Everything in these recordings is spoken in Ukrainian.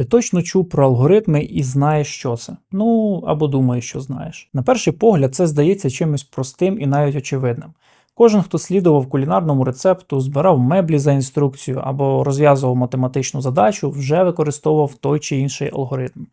Ти точно чув про алгоритми і знаєш, що це. Ну або думаєш, що знаєш. На перший погляд, це здається чимось простим і навіть очевидним. Кожен, хто слідував кулінарному рецепту, збирав меблі за інструкцію або розв'язував математичну задачу, вже використовував той чи інший алгоритм.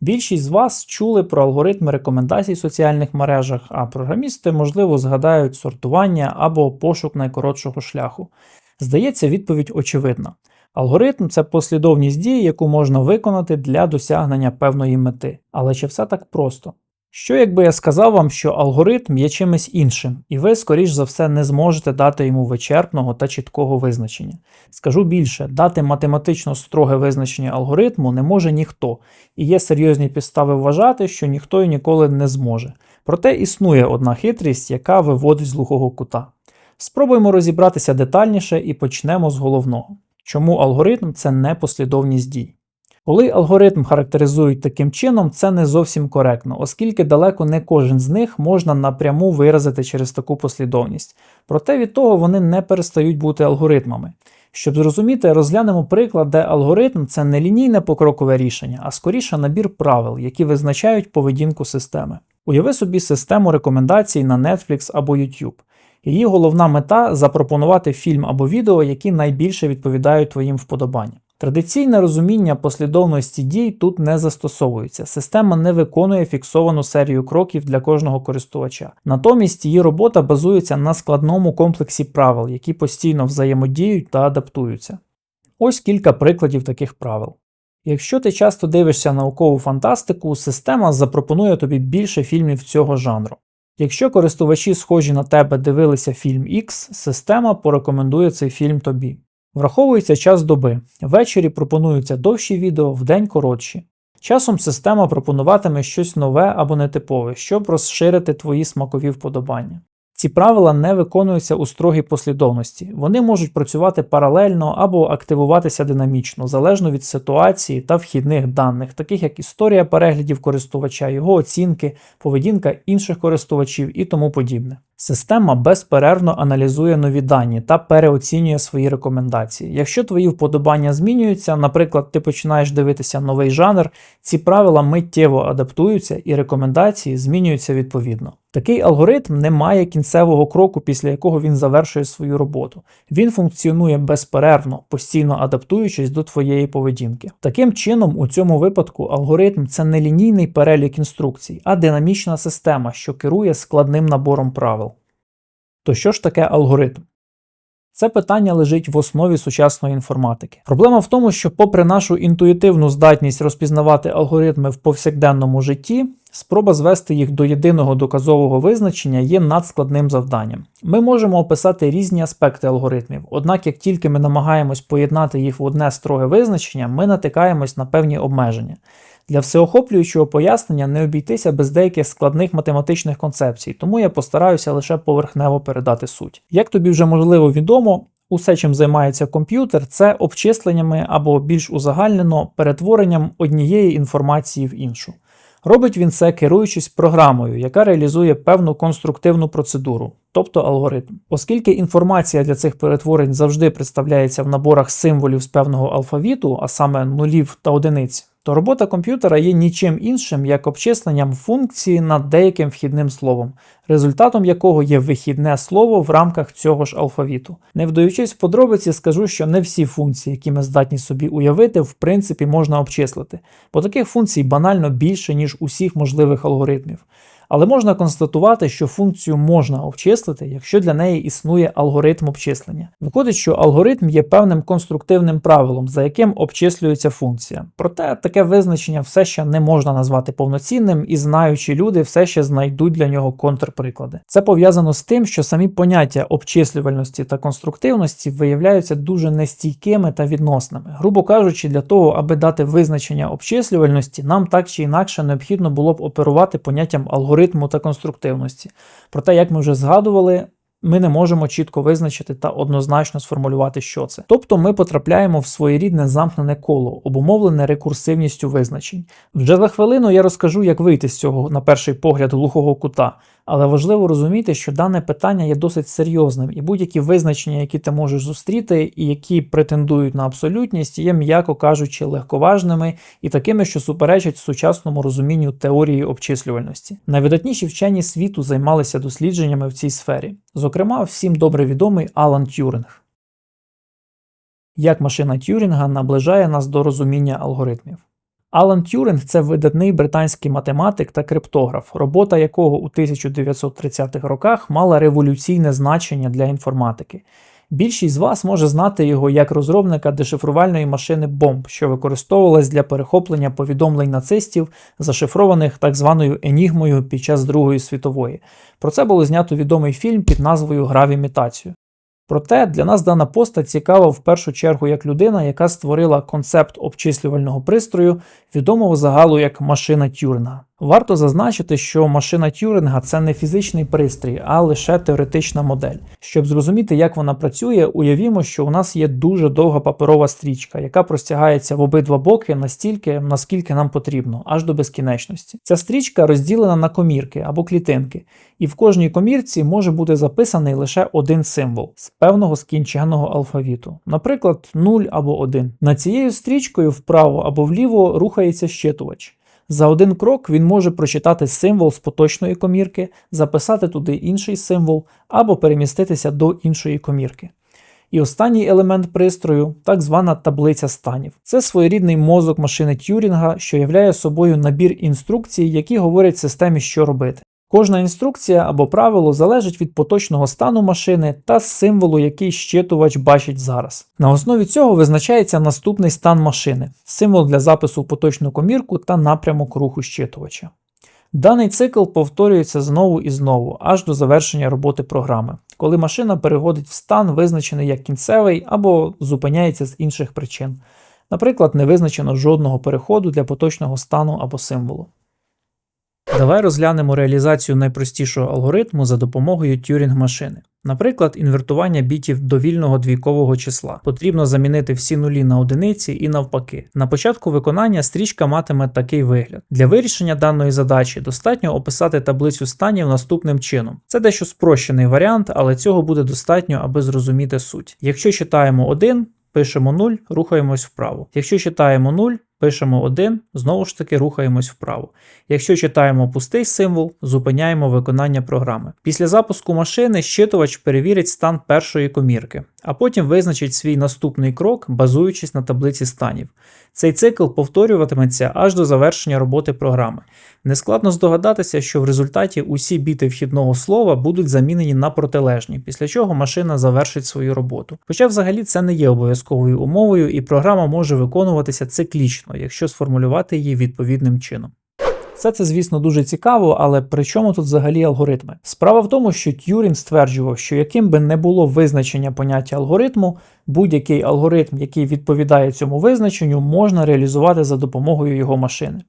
Більшість з вас чули про алгоритми рекомендацій в соціальних мережах, а програмісти, можливо, згадають сортування або пошук найкоротшого шляху. Здається, відповідь очевидна. Алгоритм це послідовність дій, яку можна виконати для досягнення певної мети. Але чи все так просто? Що якби я сказав вам, що алгоритм є чимось іншим, і ви, скоріш за все, не зможете дати йому вичерпного та чіткого визначення. Скажу більше, дати математично строге визначення алгоритму не може ніхто, і є серйозні підстави вважати, що ніхто і ніколи не зможе. Проте існує одна хитрість, яка виводить з глухого кута. Спробуємо розібратися детальніше і почнемо з головного. Чому алгоритм це не послідовність дій? Коли алгоритм характеризують таким чином, це не зовсім коректно, оскільки далеко не кожен з них можна напряму виразити через таку послідовність. Проте від того вони не перестають бути алгоритмами. Щоб зрозуміти, розглянемо приклад, де алгоритм це не лінійне покрокове рішення, а скоріше набір правил, які визначають поведінку системи. Уяви собі систему рекомендацій на Netflix або YouTube. Її головна мета запропонувати фільм або відео, які найбільше відповідають твоїм вподобанням. Традиційне розуміння послідовності дій тут не застосовується. Система не виконує фіксовану серію кроків для кожного користувача. Натомість її робота базується на складному комплексі правил, які постійно взаємодіють та адаптуються. Ось кілька прикладів таких правил. Якщо ти часто дивишся наукову фантастику, система запропонує тобі більше фільмів цього жанру. Якщо користувачі схожі на тебе дивилися фільм X, система порекомендує цей фільм тобі. Враховується час доби. Ввечері пропонуються довші відео, вдень коротші. Часом система пропонуватиме щось нове або нетипове, щоб розширити твої смакові вподобання. Ці правила не виконуються у строгій послідовності, вони можуть працювати паралельно або активуватися динамічно, залежно від ситуації та вхідних даних, таких як історія переглядів користувача, його оцінки, поведінка інших користувачів і тому подібне. Система безперервно аналізує нові дані та переоцінює свої рекомендації. Якщо твої вподобання змінюються, наприклад, ти починаєш дивитися новий жанр, ці правила миттєво адаптуються і рекомендації змінюються відповідно. Такий алгоритм не має кінцевого кроку, після якого він завершує свою роботу. Він функціонує безперервно, постійно адаптуючись до твоєї поведінки. Таким чином, у цьому випадку алгоритм це не лінійний перелік інструкцій, а динамічна система, що керує складним набором правил. То що ж таке алгоритм? Це питання лежить в основі сучасної інформатики. Проблема в тому, що, попри нашу інтуїтивну здатність розпізнавати алгоритми в повсякденному житті, спроба звести їх до єдиного доказового визначення є надскладним завданням. Ми можемо описати різні аспекти алгоритмів, однак як тільки ми намагаємось поєднати їх в одне строге визначення, ми натикаємось на певні обмеження. Для всеохоплюючого пояснення не обійтися без деяких складних математичних концепцій, тому я постараюся лише поверхнево передати суть. Як тобі вже можливо відомо, усе, чим займається комп'ютер, це обчисленнями або більш узагальнено перетворенням однієї інформації в іншу. Робить він це керуючись програмою, яка реалізує певну конструктивну процедуру, тобто алгоритм. Оскільки інформація для цих перетворень завжди представляється в наборах символів з певного алфавіту, а саме нулів та одиниць, то робота комп'ютера є нічим іншим, як обчисленням функції над деяким вхідним словом, результатом якого є вихідне слово в рамках цього ж алфавіту. Не вдаючись в подробиці, скажу, що не всі функції, які ми здатні собі уявити, в принципі можна обчислити, бо таких функцій банально більше, ніж усіх можливих алгоритмів. Але можна констатувати, що функцію можна обчислити, якщо для неї існує алгоритм обчислення. Виходить, що алгоритм є певним конструктивним правилом, за яким обчислюється функція. Проте таке визначення все ще не можна назвати повноцінним, і знаючі люди все ще знайдуть для нього контрприклади. Це пов'язано з тим, що самі поняття обчислювальності та конструктивності виявляються дуже нестійкими та відносними. Грубо кажучи, для того, аби дати визначення обчислювальності, нам так чи інакше необхідно було б оперувати поняттям алгоритму та конструктивності. Проте, як ми вже згадували, ми не можемо чітко визначити та однозначно сформулювати, що це. Тобто ми потрапляємо в своєрідне замкнене коло, обумовлене рекурсивністю визначень. Вже за хвилину я розкажу, як вийти з цього, на перший погляд, глухого кута. Але важливо розуміти, що дане питання є досить серйозним, і будь-які визначення, які ти можеш зустріти, і які претендують на абсолютність, є, м'яко кажучи, легковажними і такими, що суперечать сучасному розумінню теорії обчислювальності. Найвидатніші вчені світу займалися дослідженнями в цій сфері, зокрема, всім добре відомий Алан Тюринг. Як машина Тюрінга наближає нас до розуміння алгоритмів. Алан Тюринг це видатний британський математик та криптограф, робота якого у 1930-х роках мала революційне значення для інформатики. Більшість з вас може знати його як розробника дешифрувальної машини бомб, що використовувалась для перехоплення повідомлень нацистів, зашифрованих так званою енігмою під час Другої світової. Про це було знято відомий фільм під назвою Гра імітацію. Проте для нас дана постать цікава в першу чергу як людина, яка створила концепт обчислювального пристрою, відомого загалу як машина Тюринга. Варто зазначити, що машина Тюринга це не фізичний пристрій, а лише теоретична модель. Щоб зрозуміти, як вона працює, уявімо, що у нас є дуже довга паперова стрічка, яка простягається в обидва боки настільки, наскільки нам потрібно, аж до безкінечності. Ця стрічка розділена на комірки або клітинки, і в кожній комірці може бути записаний лише один символ з певного скінченого алфавіту, наприклад, 0 або 1. Над цією стрічкою вправо або вліво рухається щитувач. За один крок він може прочитати символ з поточної комірки, записати туди інший символ або переміститися до іншої комірки. І останній елемент пристрою так звана таблиця станів. Це своєрідний мозок машини Тюрінга, що являє собою набір інструкцій, які говорять системі, що робити. Кожна інструкція або правило залежить від поточного стану машини та символу, який щитувач бачить зараз. На основі цього визначається наступний стан машини, символ для запису в поточну комірку та напрямок руху щитувача. Даний цикл повторюється знову і знову, аж до завершення роботи програми, коли машина переходить в стан, визначений як кінцевий або зупиняється з інших причин. Наприклад, не визначено жодного переходу для поточного стану або символу. Давай розглянемо реалізацію найпростішого алгоритму за допомогою Тюрінг машини. Наприклад, інвертування бітів довільного двійкового числа. Потрібно замінити всі нулі на одиниці і навпаки. На початку виконання стрічка матиме такий вигляд. Для вирішення даної задачі достатньо описати таблицю станів наступним чином. Це дещо спрощений варіант, але цього буде достатньо, аби зрозуміти суть. Якщо читаємо 1, пишемо 0, рухаємось вправо. Якщо читаємо 0, пишемо 1, знову ж таки рухаємось вправо. Якщо читаємо пустий символ, зупиняємо виконання програми. Після запуску машини щитувач перевірить стан першої комірки, а потім визначить свій наступний крок, базуючись на таблиці станів. Цей цикл повторюватиметься аж до завершення роботи програми. Нескладно здогадатися, що в результаті усі біти вхідного слова будуть замінені на протилежні, після чого машина завершить свою роботу. Хоча взагалі це не є обов'язковою умовою, і програма може виконуватися циклічно, якщо сформулювати її відповідним чином. Все це, звісно, дуже цікаво, але при чому тут взагалі алгоритми? Справа в тому, що Тюрін стверджував, що яким би не було визначення поняття алгоритму, будь-який алгоритм, який відповідає цьому визначенню, можна реалізувати за допомогою його машини.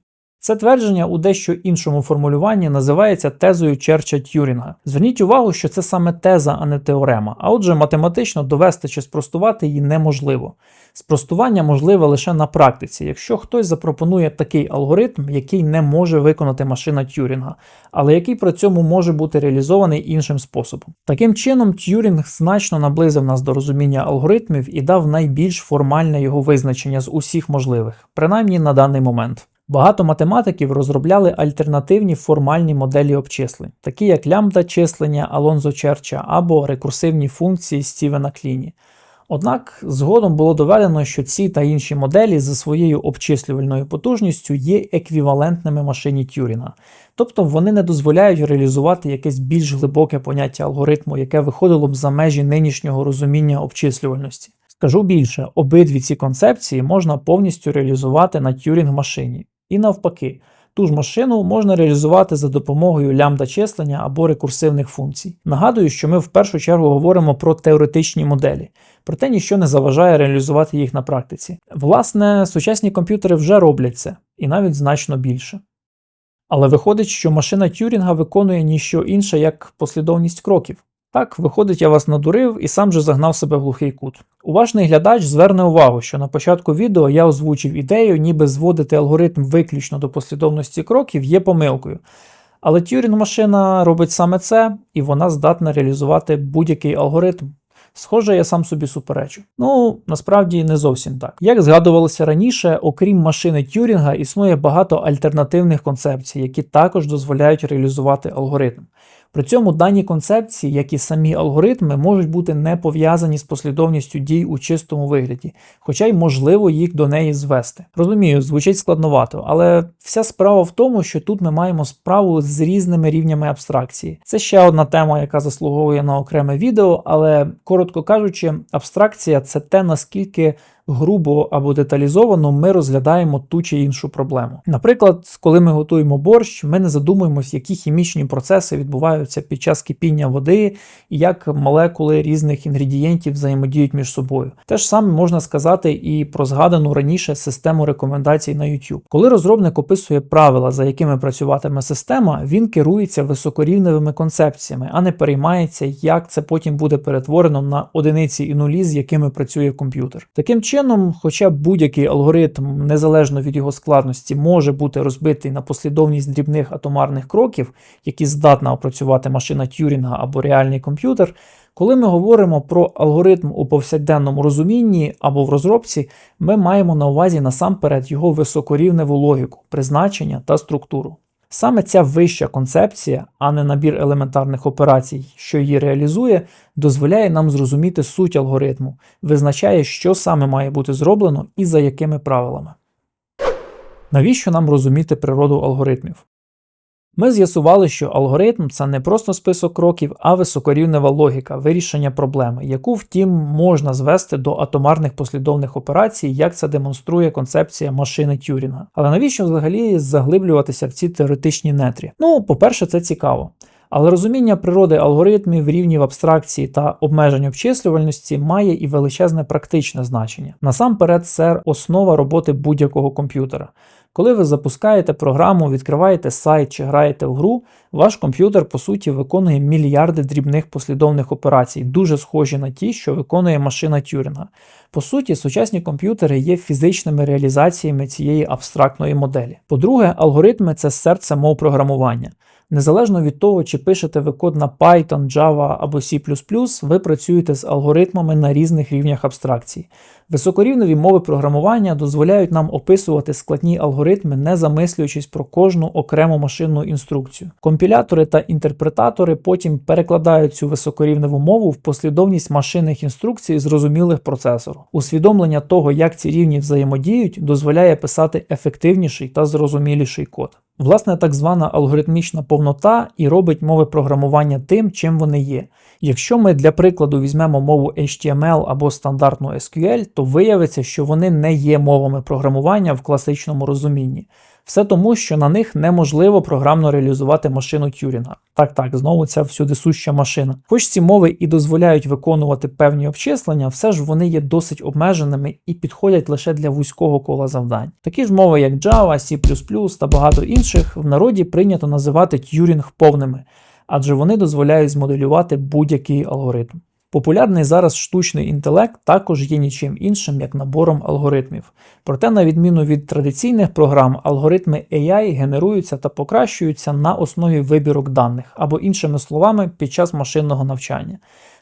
Це твердження у дещо іншому формулюванні називається тезою Черча Тюрінга. Зверніть увагу, що це саме теза, а не теорема, а отже, математично довести чи спростувати її неможливо. Спростування можливе лише на практиці, якщо хтось запропонує такий алгоритм, який не може виконати машина Тюрінга, але який при цьому може бути реалізований іншим способом. Таким чином, Тюрінг значно наблизив нас до розуміння алгоритмів і дав найбільш формальне його визначення з усіх можливих, принаймні на даний момент. Багато математиків розробляли альтернативні формальні моделі обчислень, такі як лямбда числення Алонзо Черча або рекурсивні функції Стівена Кліні. Однак згодом було доведено, що ці та інші моделі за своєю обчислювальною потужністю є еквівалентними машині Тюрінга, тобто вони не дозволяють реалізувати якесь більш глибоке поняття алгоритму, яке виходило б за межі нинішнього розуміння обчислювальності. Скажу більше, обидві ці концепції можна повністю реалізувати на Тюрінг машині. І навпаки, ту ж машину можна реалізувати за допомогою лямбда числення або рекурсивних функцій. Нагадую, що ми в першу чергу говоримо про теоретичні моделі, проте ніщо не заважає реалізувати їх на практиці. Власне, сучасні комп'ютери вже роблять це, і навіть значно більше. Але виходить, що машина Тюрінга виконує ніщо інше як послідовність кроків. Так, виходить, я вас надурив і сам же загнав себе в глухий кут. Уважний глядач зверне увагу, що на початку відео я озвучив ідею, ніби зводити алгоритм виключно до послідовності кроків є помилкою. Але Тюрінг машина робить саме це, і вона здатна реалізувати будь-який алгоритм. Схоже, я сам собі суперечу. Ну, насправді не зовсім так. Як згадувалося раніше, окрім машини Тюрінга, існує багато альтернативних концепцій, які також дозволяють реалізувати алгоритм. При цьому дані концепції, як і самі алгоритми, можуть бути не пов'язані з послідовністю дій у чистому вигляді, хоча й можливо їх до неї звести. Розумію, звучить складновато, але вся справа в тому, що тут ми маємо справу з різними рівнями абстракції. Це ще одна тема, яка заслуговує на окреме відео, але коротко кажучи, абстракція це те, наскільки грубо або деталізовано ми розглядаємо ту чи іншу проблему. Наприклад, коли ми готуємо борщ, ми не задумуємось, які хімічні процеси відбуваються під час кипіння води і як молекули різних інгредієнтів взаємодіють між собою. Те ж саме можна сказати і про згадану раніше систему рекомендацій на YouTube. Коли розробник описує правила, за якими працюватиме система, він керується високорівневими концепціями, а не переймається, як це потім буде перетворено на одиниці і нулі, з якими працює комп'ютер. Таким чином, хоча будь-який алгоритм, незалежно від його складності, може бути розбитий на послідовність дрібних атомарних кроків, які здатна опрацювати машина Тюрінга або реальний комп'ютер. Коли ми говоримо про алгоритм у повсякденному розумінні або в розробці, ми маємо на увазі насамперед його високорівневу логіку, призначення та структуру. Саме ця вища концепція, а не набір елементарних операцій, що її реалізує, дозволяє нам зрозуміти суть алгоритму, визначає, що саме має бути зроблено і за якими правилами. Навіщо нам розуміти природу алгоритмів? Ми з'ясували, що алгоритм це не просто список кроків, а високорівнева логіка вирішення проблеми, яку, втім, можна звести до атомарних послідовних операцій, як це демонструє концепція машини Тюрінга. Але навіщо взагалі заглиблюватися в ці теоретичні нетрі? Ну, по-перше, це цікаво. Але розуміння природи алгоритмів, рівнів абстракції та обмежень обчислювальності має і величезне практичне значення. Насамперед, це основа роботи будь-якого комп'ютера. Коли ви запускаєте програму, відкриваєте сайт чи граєте в гру, ваш комп'ютер по суті виконує мільярди дрібних послідовних операцій, дуже схожі на ті, що виконує машина Тюрінга. По суті, сучасні комп'ютери є фізичними реалізаціями цієї абстрактної моделі. По-друге, алгоритми це серце мов програмування. Незалежно від того, чи пишете ви код на Python, Java або C, ви працюєте з алгоритмами на різних рівнях абстракції. Високорівневі мови програмування дозволяють нам описувати складні алгоритми, не замислюючись про кожну окрему машинну інструкцію. Компілятори та інтерпретатори потім перекладають цю високорівневу мову в послідовність машинних інструкцій, зрозумілих процесору. Усвідомлення того, як ці рівні взаємодіють, дозволяє писати ефективніший та зрозуміліший код. Власне, так звана алгоритмічна повнота і робить мови програмування тим, чим вони є. Якщо ми для прикладу візьмемо мову HTML або стандартну SQL, то виявиться, що вони не є мовами програмування в класичному розумінні. Все тому, що на них неможливо програмно реалізувати машину Тюрінга. Так, так, знову ця всюди суща машина. Хоч ці мови і дозволяють виконувати певні обчислення, все ж вони є досить обмеженими і підходять лише для вузького кола завдань. Такі ж мови, як Java, C та багато інших, в народі прийнято називати Тюрінг повними, адже вони дозволяють змоделювати будь-який алгоритм. Популярний зараз штучний інтелект також є нічим іншим, як набором алгоритмів. Проте, на відміну від традиційних програм, алгоритми AI генеруються та покращуються на основі вибірок даних, або, іншими словами, під час машинного навчання.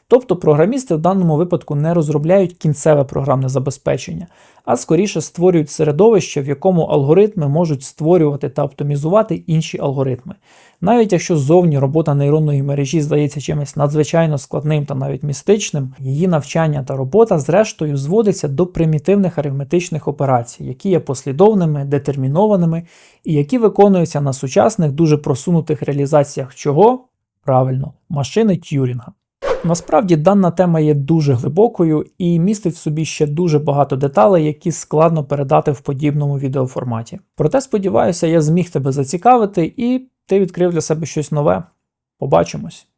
Тобто програмісти в даному випадку не розробляють кінцеве програмне забезпечення, а скоріше створюють середовище, в якому алгоритми можуть створювати та оптимізувати інші алгоритми. Навіть якщо ззовні робота нейронної мережі здається чимось надзвичайно складним та навіть містичним, її навчання та робота, зрештою, зводиться до примітивних арифметичних операцій, які є послідовними, детермінованими і які виконуються на сучасних дуже просунутих реалізаціях чого? Правильно, машини Тюрінга. Насправді дана тема є дуже глибокою і містить в собі ще дуже багато деталей, які складно передати в подібному відеоформаті. Проте, сподіваюся, я зміг тебе зацікавити і ти відкрив для себе щось нове. Побачимось!